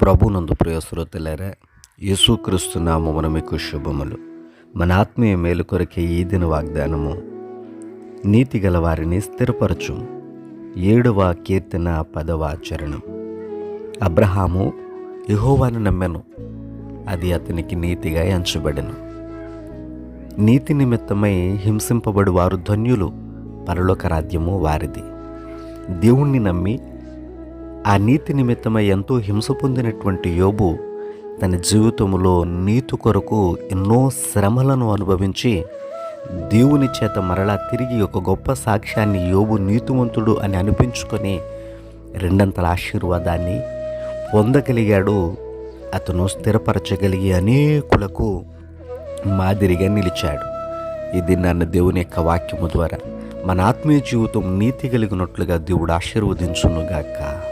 ప్రభునందు ప్రియ శ్రోతలారా యేసుక్రీస్తు నామమున మీకు శుభములు. మన ఆత్మీయ మేలు కొరకే ఈ దిన వాగ్దానము నీతి గల వారిని స్థిరపరచు ఏడవ కీర్తన పదవ ఆచరణం. అబ్రహాము యహోవాను నమ్మెను అది అతనికి నీతిగా ఎంచబడెను. నీతి నిమిత్తమై హింసింపబడి వారు ధన్యులు పరలోక రాజ్యము వారిది. దేవుణ్ణి నమ్మి ఆ నీతి నిమిత్తమై ఎంతో హింస పొందినటువంటి యోబు తన జీవితంలో నీతి కొరకు ఎన్నో శ్రమలను అనుభవించి దేవుని చేత మరలా తిరిగి ఒక గొప్ప సాక్ష్యాన్ని యోబు నీతివంతుడు అని అనిపించుకొని రెండంతల ఆశీర్వాదాన్ని పొందగలిగాడు. అతను స్థిరపరచగలిగి అనేకులకు మాదిరిగా నిలిచాడు. ఇది నన్ను దేవుని యొక్క వాక్యము ద్వారా మన ఆత్మీయ జీవితం నీతి కలిగినట్లుగా దేవుడు ఆశీర్వదించునుగాక.